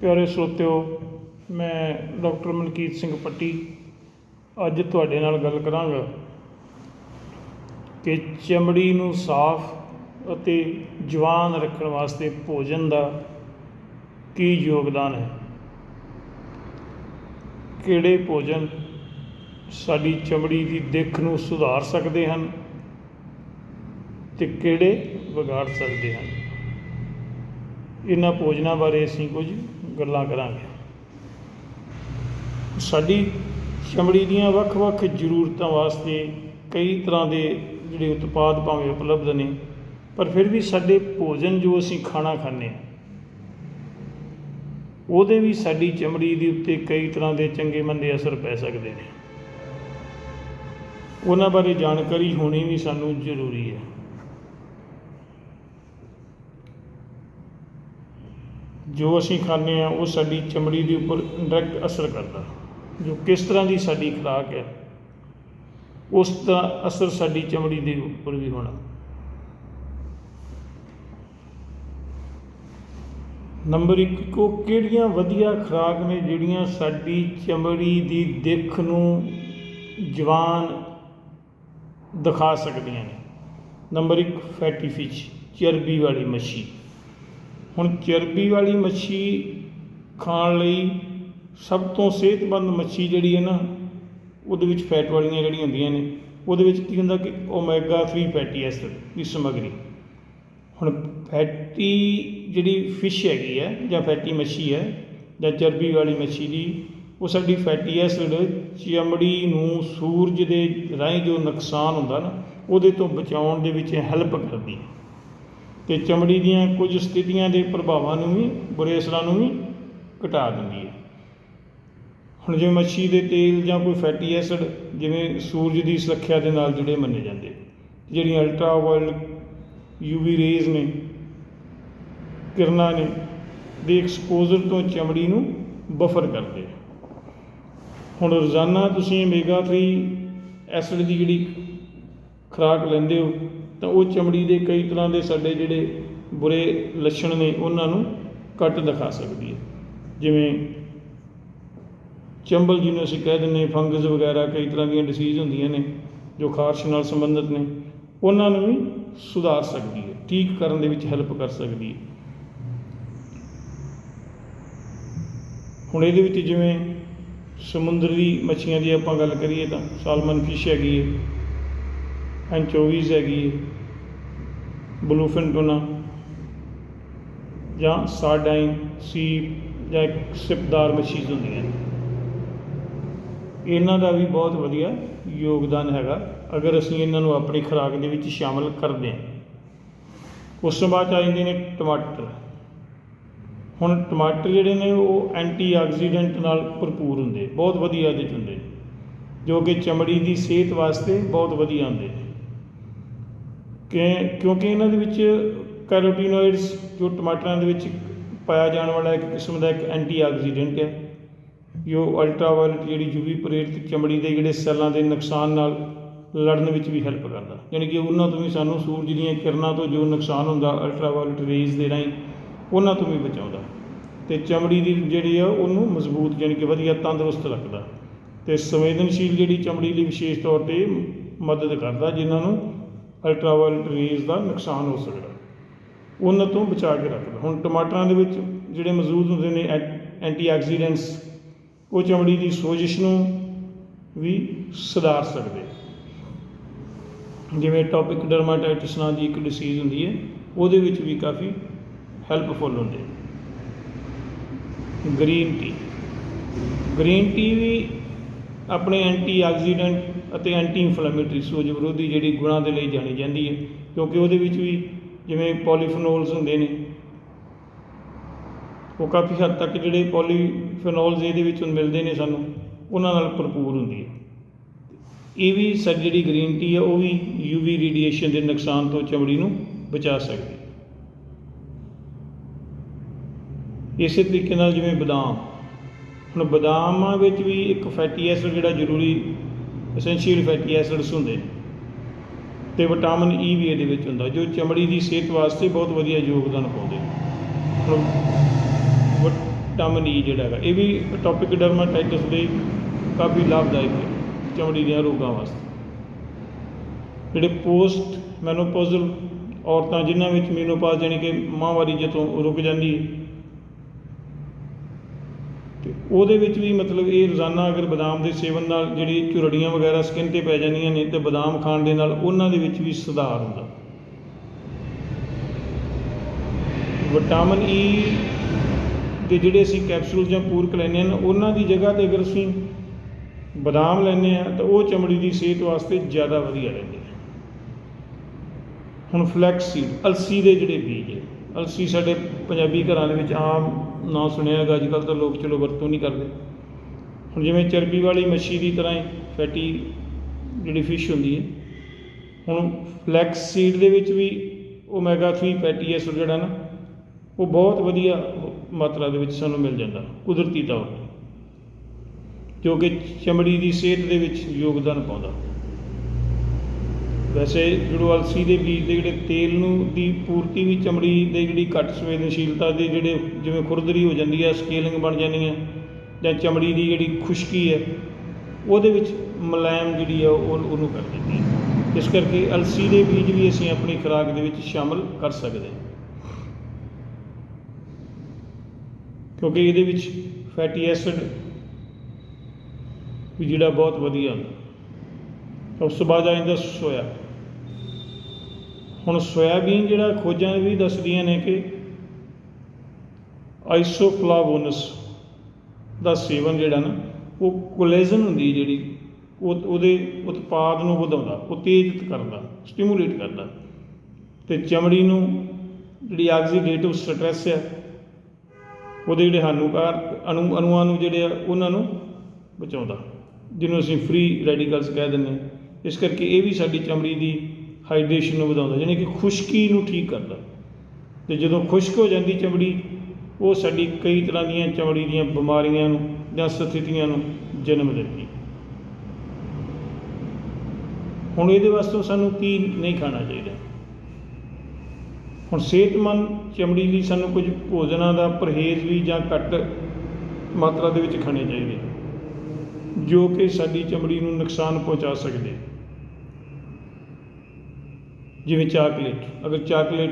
ਪਿਆਰੇ ਸਰੋਤਿਓ, ਮੈਂ ਡਾਕਟਰ ਮਲਕੀਤ ਸਿੰਘ ਪੱਟੀ ਅੱਜ ਤੁਹਾਡੇ ਨਾਲ ਗੱਲ ਕਰਾਂਗਾ ਕਿ ਚਮੜੀ ਨੂੰ ਸਾਫ਼ ਅਤੇ ਜਵਾਨ ਰੱਖਣ ਵਾਸਤੇ ਭੋਜਨ ਦਾ ਕੀ ਯੋਗਦਾਨ ਹੈ? ਕਿਹੜੇ ਭੋਜਨ ਸਾਡੀ ਚਮੜੀ ਦੀ ਦਿੱਖ ਨੂੰ ਸੁਧਾਰ ਸਕਦੇ ਹਨ ਤੇ ਕਿਹੜੇ ਵਿਗਾੜ ਸਕਦੇ ਹਨ? ਇਹਨਾਂ ਭੋਜਨਾਂ ਬਾਰੇ ਅਸੀਂ ਕੁਝ ਗੱਲਾਂ ਕਰਾਂਗੇ। ਸਾਡੀ ਚਮੜੀ ਦੀਆਂ ਵੱਖ-ਵੱਖ ਜ਼ਰੂਰਤਾਂ ਵਾਸਤੇ ਕਈ ਤਰ੍ਹਾਂ ਦੇ ਜਿਹੜੇ ਉਤਪਾਦ ਭਾਵੇਂ ਉਪਲਬਧ ਨੇ, ਪਰ ਫਿਰ ਵੀ ਸਾਡੇ ਭੋਜਨ ਜੋ ਅਸੀਂ ਖਾਣਾ ਖਾਂਦੇ ਹਾਂ, ਉਹਦੇ ਵੀ ਸਾਡੀ ਚਮੜੀ ਦੇ ਉੱਤੇ ਕਈ ਤਰ੍ਹਾਂ ਦੇ ਚੰਗੇ ਮੰਦੇ ਅਸਰ ਪੈ ਸਕਦੇ ਨੇ। ਉਹਨਾਂ ਬਾਰੇ ਜਾਣਕਾਰੀ ਹੋਣੀ ਵੀ ਸਾਨੂੰ ਜ਼ਰੂਰੀ ਹੈ। ਜੋ ਅਸੀਂ ਖਾਂਦੇ ਹਾਂ, ਉਹ ਸਾਡੀ ਚਮੜੀ ਦੇ ਉੱਪਰ ਡਾਇਰੈਕਟ ਅਸਰ ਕਰਦਾ ਜੋ ਕਿਸ ਤਰ੍ਹਾਂ ਦੀ ਸਾਡੀ ਖੁਰਾਕ ਹੈ, ਉਸ ਦਾ ਅਸਰ ਸਾਡੀ ਚਮੜੀ ਦੇ ਉੱਪਰ ਵੀ ਹੋਣਾ। ਨੰਬਰ 1 ਕੋ ਕਿਹੜੀਆਂ ਵਧੀਆ ਖੁਰਾਕ ਨੇ ਜਿਹੜੀਆਂ ਸਾਡੀ ਚਮੜੀ ਦੀ ਦਿੱਖ ਨੂੰ ਜਵਾਨ ਦਿਖਾ ਸਕਦੀਆਂ ਨੇ? ਨੰਬਰ 1 ਫੈਟੀ ਫਿਸ਼, ਚਰਬੀ ਵਾਲੀ ਮੱਛੀ। ਹੁਣ ਚਰਬੀ ਵਾਲੀ ਮੱਛੀ ਖਾਣ ਲਈ ਸਭ ਤੋਂ ਸਿਹਤਮੰਦ ਮੱਛੀ ਜਿਹੜੀ ਹੈ ਨਾ, ਉਹਦੇ ਵਿੱਚ ਫੈਟ ਵਾਲੀਆਂ ਜਿਹੜੀਆਂ ਹੁੰਦੀਆਂ ਨੇ, ਉਹਦੇ ਵਿੱਚ ਕੀ ਹੁੰਦਾ ਕਿ ਓਮੇਗਾ 3 ਫੈਟੀ ਐਸਿਡ ਦੀ ਸਮੱਗਰੀ। ਹੁਣ ਫੈਟੀ ਜਿਹੜੀ ਫਿਸ਼ ਹੈਗੀ ਹੈ ਜਾਂ ਫੈਟੀ ਮੱਛੀ ਹੈ ਜਾਂ ਚਰਬੀ ਵਾਲੀ ਮੱਛੀ ਦੀ, ਉਹ ਸਾਡੀ ਫੈਟੀ ਐਸਿਡ ਚਮੜੀ ਨੂੰ ਸੂਰਜ ਦੇ ਰਾਹੀਂ ਜੋ ਨੁਕਸਾਨ ਹੁੰਦਾ ਨਾ, ਉਹਦੇ ਤੋਂ ਬਚਾਉਣ ਦੇ ਵਿੱਚ ਹੈਲਪ ਕਰਦੀ ਹੈ। ਤੇ ਚਮੜੀ ਦੀਆਂ ਕੁਝ ਸਥਿਤੀਆਂ ਦੇ ਪ੍ਰਭਾਵਾਂ ਨੂੰ ਵੀ, ਬੁਰੇ ਅਸਰਾਂ ਨੂੰ ਵੀ ਘਟਾ ਦਿੰਦੀ ਹੈ। ਹੁਣ ਜਿਵੇਂ ਮੱਛੀ ਦੇ ਤੇਲ ਜਾਂ ਕੋਈ ਫੈਟੀ ਐਸਿਡ ਜਿਵੇਂ ਸੂਰਜ ਦੀ ਸੁਰੱਖਿਆ ਦੇ ਨਾਲ ਜੁੜੇ ਮੰਨੇ ਜਾਂਦੇ। ਜਿਹੜੀਆਂ ਅਲਟਰਾ ਵਾਇਲਟ ਯੂਵੀ ਰੇਜ਼ ਨੇ, ਕਿਰਨਾਂ ਨੇ, ਦੇ ਐਕਸਪੋਜ਼ਰ ਤੋਂ ਚਮੜੀ ਨੂੰ ਬਫਰ ਕਰਦੇ ਹੁਣ ਰੋਜ਼ਾਨਾ ਤੁਸੀਂ ਓਮੇਗਾ 3 ਐਸਿਡ ਦੀ ਜਿਹੜੀ ਖੁਰਾਕ ਲੈਂਦੇ ਹੋ ਤਾਂ ਉਹ ਚਮੜੀ ਦੇ ਕਈ ਤਰ੍ਹਾਂ ਦੇ ਸਾਡੇ ਜਿਹੜੇ ਬੁਰੇ ਲੱਛਣ ਨੇ, ਉਹਨਾਂ ਨੂੰ ਘੱਟ ਦਿਖਾ ਸਕਦੀ ਹੈ। ਜਿਵੇਂ ਚੰਬਲ ਜਿਹਨੂੰ ਅਸੀਂ ਕਹਿ ਦਿੰਦੇ ਫੰਗਸ ਵਗੈਰਾ ਕਈ ਤਰ੍ਹਾਂ ਦੀਆਂ ਡਿਸੀਜ਼ ਹੁੰਦੀਆਂ ਨੇ ਜੋ ਖਾਰਸ਼ ਨਾਲ ਸੰਬੰਧਿਤ ਨੇ, ਉਹਨਾਂ ਨੂੰ ਵੀ ਸੁਧਾਰ ਸਕਦੀ ਹੈ, ਠੀਕ ਕਰਨ ਦੇ ਵਿੱਚ ਹੈਲਪ ਕਰ ਸਕਦੀ ਹੈ। ਹੁਣ ਇਹਦੇ ਵਿੱਚ ਜਿਵੇਂ ਸਮੁੰਦਰੀ ਮੱਛੀਆਂ ਦੀ ਆਪਾਂ ਗੱਲ ਕਰੀਏ ਤਾਂ ਸਾਲਮਨ ਫਿਸ਼ ਹੈਗੀ ਹੈ। ਐਂਚੋਵੀਜ਼ ਹੈਗੀ ਬਲੂਫਿਨ ਟੂਨਾ। ਜਾਂ ਸਾਰਡਾਈਨ ਸੀਪ ਜਾਂ ਇੱਕ ਸਿਪਦਾਰ ਮੱਛੀਜ਼ ਹੁੰਦੀਆਂ ਨੇ। ਇਹਨਾਂ ਦਾ ਵੀ ਬਹੁਤ ਵਧੀਆ ਯੋਗਦਾਨ ਹੈਗਾ। ਅਗਰ ਅਸੀਂ ਇਹਨਾਂ ਨੂੰ ਆਪਣੀ ਖੁਰਾਕ ਦੇ ਵਿੱਚ ਸ਼ਾਮਲ ਕਰਦੇ ਹਾਂ। ਉਸ ਤੋਂ ਬਾਅਦ ਆ ਜਾਂਦੇ ਨੇ ਟਮਾਟਰ। ਹੁਣ ਟਮਾਟਰ ਜਿਹੜੇ ਨੇ ਉਹ ਐਂਟੀ ਆਕਸੀਡੈਂਟ ਨਾਲ ਭਰਪੂਰ ਹੁੰਦੇ। ਬਹੁਤ ਵਧੀਆ ਇਹਦੇ 'ਚ ਹੁੰਦੇ ਜੋ ਕਿ ਚਮੜੀ ਦੀ ਸਿਹਤ ਵਾਸਤੇ ਬਹੁਤ ਵਧੀਆ ਹੁੰਦੇ ਕਿ ਕਿਉਂਕਿ ਇਹਨਾਂ ਦੇ ਵਿੱਚ ਕੈਰੋਟੀਨੋਇਡਸ, ਜੋ ਟਮਾਟਰਾਂ ਦੇ ਵਿੱਚ ਪਾਇਆ ਜਾਣ ਵਾਲਾ ਇੱਕ ਕਿਸਮ ਦਾ ਇੱਕ ਐਂਟੀ ਆਕਸੀਡੈਂਟ ਹੈ ਜੋ ਅਲਟਰਾਵਾਇਲਟ ਜਿਹੜੀ ਯੂਵੀ ਪ੍ਰੇਰਿਤ ਚਮੜੀ ਦੇ ਜਿਹੜੇ ਸੈੱਲਾਂ ਦੇ ਨੁਕਸਾਨ ਨਾਲ ਲੜਨ ਵਿੱਚ ਵੀ ਹੈਲਪ ਕਰਦਾ। ਯਾਨੀ ਕਿ ਉਹਨਾਂ ਤੋਂ ਵੀ ਸਾਨੂੰ ਸੂਰਜ ਦੀਆਂ ਕਿਰਨਾਂ ਤੋਂ ਜੋ ਨੁਕਸਾਨ ਹੁੰਦਾ ਅਲਟਰਾਵਾਇਲਟ ਰੇਜ਼ ਦੇ ਰਾਹੀਂ, ਉਹਨਾਂ ਤੋਂ ਵੀ ਬਚਾਉਂਦਾ। ਤੇ ਚਮੜੀ ਦੀ ਜਿਹੜੀ ਆ, ਉਹਨੂੰ ਮਜ਼ਬੂਤ ਯਾਨੀ ਕਿ ਵਧੀਆ ਤੰਦਰੁਸਤ ਰੱਖਦਾ। ਤੇ ਸੰਵੇਦਨਸ਼ੀਲ ਜਿਹੜੀ ਚਮੜੀ ਲਈ ਵਿਸ਼ੇਸ਼ ਤੌਰ ਤੇ ਮਦਦ ਕਰਦਾ, ਜਿਨ੍ਹਾਂ ਨੂੰ ਅਲਟਰਾਵਾਇਲਟ ਰੇਜ਼ ਦਾ ਨੁਕਸਾਨ ਹੋ ਸਕਦਾ। ਉਹਨਾਂ ਤੋਂ ਬਚਾ ਕੇ ਰੱਖਦਾ ਹੁਣ ਟਮਾਟਰਾਂ ਦੇ ਵਿੱਚ ਜਿਹੜੇ ਮੌਜੂਦ ਹੁੰਦੇ ਨੇ ਐਂਟੀ ਆਕਸੀਡੈਂਟਸ ਉਹ ਚਮੜੀ ਦੀ ਸੋਜਿਸ਼ ਨੂੰ ਵੀ ਸੁਧਾਰ ਸਕਦੇ। ਜਿਵੇਂ ਟੌਪਿਕ ਡਰਮਾਟਾਈਟਿਸ ਨਾਂ ਦੀ ਇੱਕ ਡਿਸੀਜ਼ ਹੁੰਦੀ ਹੈ, ਉਹਦੇ ਵਿੱਚ ਵੀ ਕਾਫੀ ਹੈਲਪਫੁਲ ਹੁੰਦੇ ਗ੍ਰੀਨ ਟੀ ਗ੍ਰੀਨ ਟੀ ਵੀ ਆਪਣੇ ਐਂਟੀ ਆਕਸੀਡੈਂਟ ਅਤੇ ਐਂਟੀ ਇਨਫਲੇਮੇਟਰੀ ਸੋਜ ਵਿਰੋਧੀ ਜਿਹੜੀ ਗੁਣਾਂ ਦੇ ਲਈ ਜਾਣੀ ਜਾਂਦੀ ਹੈ, ਕਿਉਂਕਿ ਉਹਦੇ ਵਿੱਚ ਵੀ ਜਿਵੇਂ ਪੋਲੀਫਿਨੋਲਸ ਹੁੰਦੇ ਨੇ, ਉਹ ਕਾਫੀ ਹੱਦ ਤੱਕ ਜਿਹੜੇ ਪੋਲੀਫੀਨੋਲਸ ਇਹਦੇ ਵਿੱਚ ਮਿਲਦੇ ਨੇ ਸਾਨੂੰ, ਉਹਨਾਂ ਨਾਲ ਭਰਪੂਰ ਹੁੰਦੀ ਹੈ। ਇਹ ਵੀ ਸਾਡੀ ਜਿਹੜੀ ਗ੍ਰੀਨ ਟੀ ਹੈ, ਉਹ ਵੀ ਯੂਵੀ ਰੇਡੀਏਸ਼ਨ ਦੇ ਨੁਕਸਾਨ ਤੋਂ ਚਮੜੀ ਨੂੰ ਬਚਾ ਸਕਦੀ ਹੈ। ਇਸੇ ਤਰੀਕੇ ਨਾਲ ਜਿਵੇਂ ਬਦਾਮ ਹੁਣ ਬਦਾਮਾਂ ਵਿੱਚ ਵੀ ਇੱਕ ਫੈਟੀ ਐਸਿਡ ਜਿਹੜਾ ਜ਼ਰੂਰੀ ਐਸੈਂਸ਼ੀਅਲ ਫੈਟੀ ਐਸਿਡਸ ਹੁੰਦੇ ਨੇ, ਤੇ ਵਿਟਾਮਿਨ ਈ e ਵੀ ਇਹਦੇ ਵਿੱਚ ਹੁੰਦਾ, ਜੋ ਚਮੜੀ ਦੀ ਸਿਹਤ ਵਾਸਤੇ ਬਹੁਤ ਵਧੀਆ ਯੋਗਦਾਨ ਪਾਉਂਦੇ ਨੇ। ਹੁਣ ਵਿਟਾਮਿਨ ਈ e ਜਿਹੜਾ ਹੈਗਾ, ਇਹ ਵੀ ਟੌਪਿਕ ਡਰਮਾਟਾਈਟਿਸ ਲਈ ਕਾਫੀ ਲਾਭਦਾਇਕ ਹੈ, ਚਮੜੀ ਦੀਆਂ ਰੋਗਾਂ ਵਾਸਤੇ। ਜਿਹੜੇ ਪੋਸਟ ਮੈਨੋਪੌਜ਼ਲ ਔਰਤਾਂ ਜਿਨ੍ਹਾਂ ਵਿੱਚ ਮੀਨੋਪਾਜ਼ ਜਾਣੀ ਕਿ ਮਾਹਵਾਰੀ ਜਦੋਂ ਰੁਕ ਜਾਂਦੀ ਹੈ ਉਹਦੇ ਵਿੱਚ ਵੀ ਮਤਲਬ ਇਹ ਰੋਜ਼ਾਨਾ ਅਗਰ ਬਦਾਮ ਦੇ ਸੇਵਨ ਨਾਲ ਜਿਹੜੀ ਝੁਰੜੀਆਂ ਵਗੈਰਾ ਸਕਿਨ ਤੇ ਪੈ ਜਾਂਦੀਆਂ ਨੇ ਤੇ ਬਦਾਮ ਖਾਣ ਦੇ ਨਾਲ ਉਹਨਾਂ ਦੇ ਵਿੱਚ ਵੀ ਸੁਧਾਰ ਹੁੰਦਾ। ਵਿਟਾਮਿਨ ਈ e ਦੇ ਜਿਹੜੇ ਅਸੀਂ ਕੈਪਸੂਲ ਜਾਂ ਪੂਰਕ ਲੈਂਦੇ ਹਨ ਉਹਨਾਂ ਦੀ ਜਗ੍ਹਾ ਤੇ ਅਗਰ ਅਸੀਂ ਬਦਾਮ ਲੈਂਦੇ ਆ ਤਾਂ ਉਹ ਚਮੜੀ ਦੀ ਸਿਹਤ ਵਾਸਤੇ ਜ਼ਿਆਦਾ ਵਧੀਆ ਰਹਿੰਦੇ ਹੁਣ ਫਲੈਕਸ ਸੀਡ ਅਲਸੀ ਦੇ ਜਿਹੜੇ ਬੀਜ ਹੈ ਅਲਸੀ ਸਾਡੇ ਪੰਜਾਬੀ ਘਰਾਂ ਦੇ ਵਿੱਚ ਆਮ ਨਾਂ ਸੁਣਿਆ ਹੈਗਾ ਅੱਜ ਕੱਲ੍ਹ ਤਾਂ ਲੋਕ ਚਲੋ ਵਰਤੋਂ ਨਹੀਂ ਕਰਦੇ। ਹੁਣ ਜਿਵੇਂ ਚਰਬੀ ਵਾਲੀ ਮੱਛੀ ਦੀ ਤਰ੍ਹਾਂ ਹੀ ਫੈਟੀ ਜਿਹੜੀ ਫਿਸ਼ ਹੁੰਦੀ ਹੈ, ਹੁਣ ਫਲੈਕਸ ਸੀਡ ਦੇ ਵਿੱਚ ਵੀ ਓਮੇਗਾ 3 ਫੈਟੀ ਐਸਿਡ ਜਿਹੜਾ ਨਾ, ਉਹ ਬਹੁਤ ਵਧੀਆ ਮਾਤਰਾ ਦੇ ਵਿੱਚ ਸਾਨੂੰ ਮਿਲ ਜਾਂਦਾ, ਕੁਦਰਤੀ ਤੌਰ ਤੇ। ਜੋ ਕਿ ਚਮੜੀ ਦੀ ਸਿਹਤ ਦੇ ਵਿੱਚ ਯੋਗਦਾਨ ਪਾਉਂਦਾ। ਵੈਸੇ ਜਦੋਂ ਅਲਸੀ ਦੇ ਬੀਜ ਦੇ ਜਿਹੜੇ ਤੇਲ ਨੂੰ ਦੀ ਪੂਰਤੀ ਵੀ ਚਮੜੀ ਦੇ ਜਿਹੜੀ ਘੱਟ ਸੰਵੇਦਨਸ਼ੀਲਤਾ ਦੇ ਜਿਹੜੇ ਜਿਵੇਂ ਖੁਰਦਰੀ ਹੋ ਜਾਂਦੀ ਹੈ ਸਕੇਲਿੰਗ ਬਣ ਜਾਂਦੀ ਹੈ ਜਾਂ ਚਮੜੀ ਦੀ ਜਿਹੜੀ ਖੁਸ਼ਕੀ ਹੈ, ਉਹਦੇ ਵਿੱਚ ਮੁਲਾਇਮ ਜਿਹੜੀ ਆ, ਉਹ ਉਹਨੂੰ ਕਰ ਦਿੰਦੀ ਹੈ ਇਸ ਕਰਕੇ ਅਲਸੀ ਦੇ ਬੀਜ ਵੀ ਅਸੀਂ ਆਪਣੀ ਖੁਰਾਕ ਦੇ ਵਿੱਚ ਸ਼ਾਮਲ ਕਰ ਸਕਦੇ ਹਾਂ। ਕਿਉਂਕਿ ਇਹਦੇ ਵਿੱਚ ਫੈਟੀ ਐਸਿਡ ਵੀ ਜਿਹੜਾ ਬਹੁਤ ਵਧੀਆ ਹੁੰਦਾ। ਉਸ ਤੋਂ ਬਾਅਦ ਆ ਜਾਂਦਾ ਸੋਇਆ। ਹੁਣ ਸੋਇਆਬੀਨ ਜਿਹੜਾ ਖੋਜਾਂ ਵੀ ਦੱਸਦੀਆਂ ਨੇ ਕਿ ਆਈਸੋਫਲਾਵੋਨਸ ਦਾ ਸੇਵਨ ਜਿਹੜਾ ਨਾ, ਉਹ ਕੋਲੇਜਨ ਹੁੰਦੀ ਜਿਹੜੀ, ਉਹ ਉਹਦੇ ਉਤਪਾਦ ਨੂੰ ਵਧਾਉਂਦਾ, ਉਤੇਜਿਤ ਕਰਦਾ ਸਟਿਮੂਲੇਟ ਕਰਦਾ। ਤੇ ਚਮੜੀ ਨੂੰ ਜਿਹੜੀ ਆਕਸੀਡੇਟਿਵ ਸਟ੍ਰੈਸ ਹੈ, ਉਹਦੇ ਜਿਹੜੇ ਹਾਨੂਕਾਰ ਅਣੂ ਅਣੂਆਂ ਨੂੰ ਜਿਹੜੇ ਆ, ਉਹਨਾਂ ਨੂੰ ਬਚਾਉਂਦਾ। ਜਿਹਨੂੰ ਅਸੀਂ ਫ੍ਰੀ ਰੈਡੀਕਲਸ ਕਹਿ ਦਿੰਦੇ ਹਾਂ। ਇਸ ਕਰਕੇ ਇਹ ਵੀ ਸਾਡੀ ਚਮੜੀ ਦੀ ਹਾਈਡਰੇਸ਼ਨ ਨੂੰ ਵਧਾਉਂਦਾ ਯਾਨੀ ਕਿ ਖੁਸ਼ਕੀ ਨੂੰ ਠੀਕ ਕਰਦਾ। ਤੇ ਜਦੋਂ ਖੁਸ਼ਕ ਹੋ ਜਾਂਦੀ ਚਮੜੀ, ਉਹ ਸਾਡੀ ਕਈ ਤਰ੍ਹਾਂ ਦੀਆਂ ਚਮੜੀ ਦੀਆਂ ਬਿਮਾਰੀਆਂ ਨੂੰ ਜਾਂ ਸਥਿਤੀਆਂ ਨੂੰ ਜਨਮ ਦਿੰਦੀ। ਹੁਣ ਇਹਦੇ ਵਾਸਤੇ ਸਾਨੂੰ ਕੀ ਨਹੀਂ ਖਾਣਾ ਚਾਹੀਦਾ। ਹੁਣ ਸਿਹਤਮੰਦ ਚਮੜੀ ਲਈ ਸਾਨੂੰ ਕੁਝ ਭੋਜਨਾਂ ਦਾ ਪਰਹੇਜ਼ ਵੀ ਜਾਂ ਘੱਟ ਮਾਤਰਾ ਦੇ ਵਿੱਚ ਖਾਣੇ ਚਾਹੀਦੇ। ਜੋ ਕਿ ਸਾਡੀ ਚਮੜੀ ਨੂੰ ਨੁਕਸਾਨ ਪਹੁੰਚਾ ਸਕਦੇ। ਜਿਵੇਂ ਚਾਕਲੇਟ, ਅਗਰ ਚਾਕਲੇਟ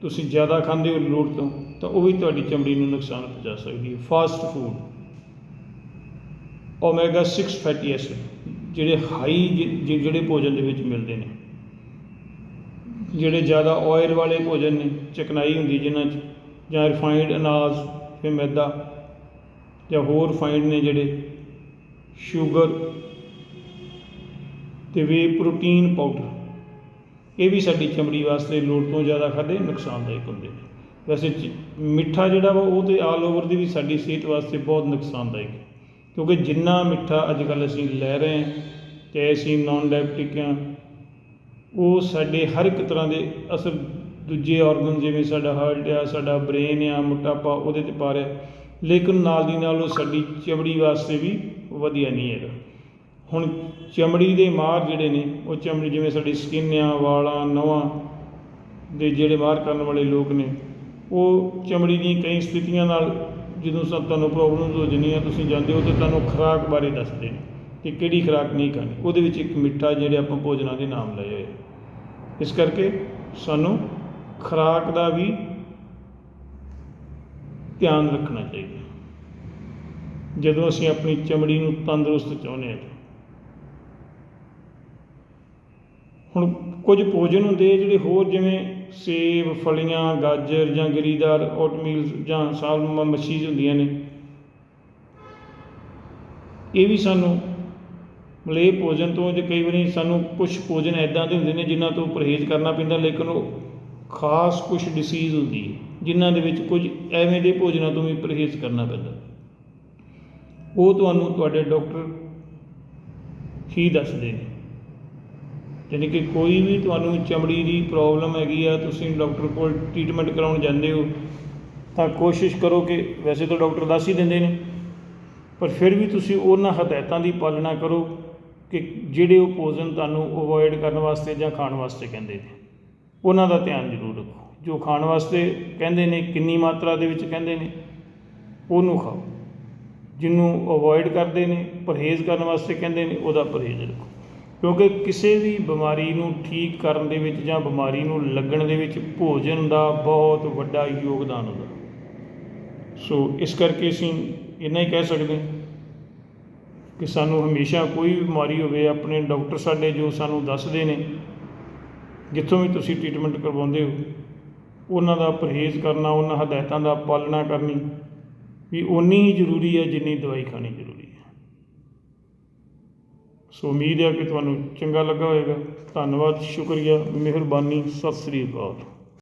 ਤੁਸੀਂ ਜ਼ਿਆਦਾ ਖਾਂਦੇ ਹੋ ਲੋੜ ਤੋਂ, ਤਾਂ ਉਹ ਵੀ ਤੁਹਾਡੀ ਚਮੜੀ ਨੂੰ ਨੁਕਸਾਨ ਪਹੁੰਚਾ ਸਕਦੀ ਹੈ। Fast food omega 6 fatty acid ਜਿਹੜੇ ਹਾਈ ਜਿਹੜੇ ਭੋਜਨ ਦੇ ਵਿੱਚ ਮਿਲਦੇ ਨੇ। ਜਿਹੜੇ ਜ਼ਿਆਦਾ ਆਇਲ ਵਾਲੇ ਭੋਜਨ ਨੇ, ਚਕਨਾਈ ਹੁੰਦੀ ਜਿਨ੍ਹਾਂ 'ਚ, ਜਾਂ ਰਿਫਾਈਨਡ ਅਨਾਜ, ਫਿਰ ਮੈਦਾ, ਜਾਂ ਹੋਰ ਰਿਫਾਈਨਡ ਨੇ ਜਿਹੜੇ ਸ਼ੂਗਰ ਤੇ ਵੀ ਪ੍ਰੋਟੀਨ ਪਾਊਡਰ ਇਹ ਵੀ ਸਾਡੀ ਚਮੜੀ ਵਾਸਤੇ ਲੋੜ ਤੋਂ ਜ਼ਿਆਦਾ ਖਾਦੇ ਨੁਕਸਾਨਦਾਇਕ ਹੁੰਦੇ ਨੇ। ਵੈਸੇ ਚ- ਮਿੱਠਾ ਜਿਹੜਾ ਵਾ, ਉਹ ਤੇ ਆਲ ਓਵਰ ਦੀ ਵੀ ਸਾਡੀ ਸਿਹਤ ਵਾਸਤੇ ਬਹੁਤ ਨੁਕਸਾਨਦਾਇਕ ਹੈ। ਕਿਉਂਕਿ ਜਿੰਨਾ ਮਿੱਠਾ ਅੱਜ ਕੱਲ੍ਹ ਅਸੀਂ ਲੈ ਰਹੇ ਹਾਂ, ਚਾਹੇ ਅਸੀਂ ਨਾਨ ਡਾਇਬਟਿਕ ਹਾਂ, ਉਹ ਸਾਡੇ ਹਰ ਇੱਕ ਤਰ੍ਹਾਂ ਦੇ ਅਸਰ ਦੂਜੇ ਆਰਗਨ ਜਿਵੇਂ ਸਾਡਾ ਹਾਰਟ ਆ, ਸਾਡਾ ਬ੍ਰੇਨ ਆ, ਮੋਟਾਪਾ ਉਹਦੇ ਤੇ ਪਾ ਰਿਹਾ। ਲੇਕਿਨ ਨਾਲ ਦੀ ਨਾਲ ਉਹ ਸਾਡੀ ਚਮੜੀ ਵਾਸਤੇ ਵੀ ਵਧੀਆ ਨਹੀਂ ਹੈਗਾ। ਹੁਣ ਚਮੜੀ ਦੇ ਮਾਰ ਜਿਹੜੇ ਨੇ, ਉਹ ਚਮੜੀ ਜਿਵੇਂ ਸਾਡੀ ਸਕਿਨ ਆ, ਵਾਲਾਂ ਨਵਾਂ ਦੇ ਜਿਹੜੇ ਮਾਰ ਕਰਨ ਵਾਲੇ ਲੋਕ ਨੇ, ਉਹ ਚਮੜੀ ਦੀਆਂ ਕਈ ਸਥਿਤੀਆਂ ਨਾਲ ਜਦੋਂ ਸਭ ਤੁਹਾਨੂੰ ਪ੍ਰੋਬਲਮਸ ਹੋ ਜਾਂਦੀਆਂ, ਤੁਸੀਂ ਜਾਂਦੇ ਹੋ ਤਾਂ ਤੁਹਾਨੂੰ ਖੁਰਾਕ ਬਾਰੇ ਦੱਸਦੇ ਨੇ ਕਿ ਕਿਹੜੀ ਖੁਰਾਕ ਨਹੀਂ ਖਾਣੀ। ਉਹਦੇ ਵਿੱਚ ਇੱਕ ਮਿੱਠਾ ਜਿਹੜੇ ਆਪਾਂ ਭੋਜਨਾਂ ਦੇ ਨਾਮ ਲਏ ਹੋਏ ਇਸ ਕਰਕੇ ਸਾਨੂੰ ਖੁਰਾਕ ਦਾ ਵੀ ਧਿਆਨ ਰੱਖਣਾ ਚਾਹੀਦਾ। ਜਦੋਂ ਅਸੀਂ ਆਪਣੀ ਚਮੜੀ ਨੂੰ ਤੰਦਰੁਸਤ ਚਾਹੁੰਦੇ ਹਾਂ ਤਾਂ। ਹੁਣ ਕੁਝ ਭੋਜਨ ਹੁੰਦੇ ਜਿਹੜੇ ਹੋਰ ਜਿਵੇਂ ਸੇਬ, ਫਲੀਆਂ, ਗਾਜਰ ਜਾਂ ਗਿਰੀਦਾਰ ਓਟਮੀਲ ਜਾਂ ਸਾਲਮ ਮੱਛੀਜ਼ ਹੁੰਦੀਆਂ ਨੇ। ਇਹ ਵੀ ਸਾਨੂੰ ਮਲੇ ਭੋਜਨ ਤੋਂ ਜੇ ਕਈ ਵਾਰੀ ਸਾਨੂੰ ਕੁਝ ਭੋਜਨ ਐਦਾਂ ਦੇ ਹੁੰਦੇ ਨੇ ਜਿਨ੍ਹਾਂ ਤੋਂ ਪਰਹੇਜ਼ ਕਰਨਾ ਪੈਂਦਾ, ਲੇਕਿਨ ਉਹ ਖਾਸ ਕੁਝ ਡਿਸੀਜ਼ ਹੁੰਦੀ ਹੈ, ਜਿਨ੍ਹਾਂ ਦੇ ਵਿੱਚ ਕੁਝ ਐਵੇਂ ਦੇ ਭੋਜਨਾਂ ਤੋਂ ਵੀ ਪਰਹੇਜ਼ ਕਰਨਾ ਪੈਂਦਾ। ਉਹ ਤੁਹਾਨੂੰ ਤੁਹਾਡੇ ਡਾਕਟਰ ਹੀ ਦੱਸਦੇ ਨੇ। ਯਾਨੀ ਕਿ ਕੋਈ ਵੀ ਤੁਹਾਨੂੰ ਚਮੜੀ ਦੀ ਪ੍ਰੋਬਲਮ ਹੈਗੀ ਆ, ਤੁਸੀਂ ਡਾਕਟਰ ਕੋਲ ਟ੍ਰੀਟਮੈਂਟ ਕਰਾਉਣ ਜਾਂਦੇ ਹੋ, ਤਾਂ ਕੋਸ਼ਿਸ਼ ਕਰੋ ਕਿ ਵੈਸੇ ਤਾਂ ਡਾਕਟਰ ਦੱਸ ਹੀ ਦਿੰਦੇ ਨੇ, ਪਰ ਫਿਰ ਵੀ ਤੁਸੀਂ ਉਹਨਾਂ ਹਦਾਇਤਾਂ ਦੀ ਪਾਲਣਾ ਕਰੋ ਕਿ ਜਿਹੜੇ ਉਹ ਭੋਜਨ ਤੁਹਾਨੂੰ ਅਵੋਇਡ ਕਰਨ ਵਾਸਤੇ ਜਾਂ ਖਾਣ ਵਾਸਤੇ ਕਹਿੰਦੇ ਨੇ। ਉਹਨਾਂ ਦਾ ਧਿਆਨ ਜ਼ਰੂਰ ਰੱਖੋ। ਜੋ ਖਾਣ ਵਾਸਤੇ ਕਹਿੰਦੇ ਨੇ, ਕਿੰਨੀ ਮਾਤਰਾ ਦੇ ਵਿੱਚ ਕਹਿੰਦੇ ਨੇ, ਉਹਨੂੰ ਖਾਓ। ਜਿਹਨੂੰ ਅਵੋਇਡ ਕਰਦੇ ਨੇ, ਪਰਹੇਜ਼ ਕਰਨ ਵਾਸਤੇ ਕਹਿੰਦੇ ਨੇ, ਉਹਦਾ ਪਰਹੇਜ਼ ਰੱਖੋ। ਕਿਉਂਕਿ ਕਿਸੇ ਵੀ ਬਿਮਾਰੀ ਨੂੰ ਠੀਕ ਕਰਨ ਦੇ ਵਿੱਚ ਜਾਂ ਬਿਮਾਰੀ ਨੂੰ ਲੱਗਣ ਦੇ ਵਿੱਚ ਭੋਜਨ ਦਾ ਬਹੁਤ ਵੱਡਾ ਯੋਗਦਾਨ ਹੁੰਦਾ। ਸੋ ਇਸ ਕਰਕੇ ਅਸੀਂ ਇੰਨਾ ਹੀ ਕਹਿ ਸਕਦੇ ਹਾਂ ਕਿ ਸਾਨੂੰ ਹਮੇਸ਼ਾ ਕੋਈ ਵੀ ਬਿਮਾਰੀ ਹੋਵੇ, ਆਪਣੇ ਡਾਕਟਰ ਸਾਡੇ ਜੋ ਸਾਨੂੰ ਦੱਸਦੇ ਨੇ, ਜਿੱਥੋਂ ਵੀ ਤੁਸੀਂ ਟ੍ਰੀਟਮੈਂਟ ਕਰਵਾਉਂਦੇ ਹੋ, ਉਹਨਾਂ ਦਾ ਪਰਹੇਜ਼ ਕਰਨਾ, ਉਹਨਾਂ ਹਦਾਇਤਾਂ ਦਾ ਪਾਲਣਾ ਕਰਨੀ, ਵੀ ਉਨੀ ਹੀ ਜ਼ਰੂਰੀ ਹੈ ਜਿੰਨੀ ਦਵਾਈ ਖਾਣੀ ਜ਼ਰੂਰੀ ਸੋ ਉਮੀਦ ਹੈ ਕਿ ਤੁਹਾਨੂੰ ਚੰਗਾ ਲੱਗਾ ਹੋਵੇਗਾ। ਧੰਨਵਾਦ ਸ਼ੁਕਰੀਆ ਮਿਹਰਬਾਨੀ ਸਤਿ ਸ੍ਰੀ ਅਕਾਲ।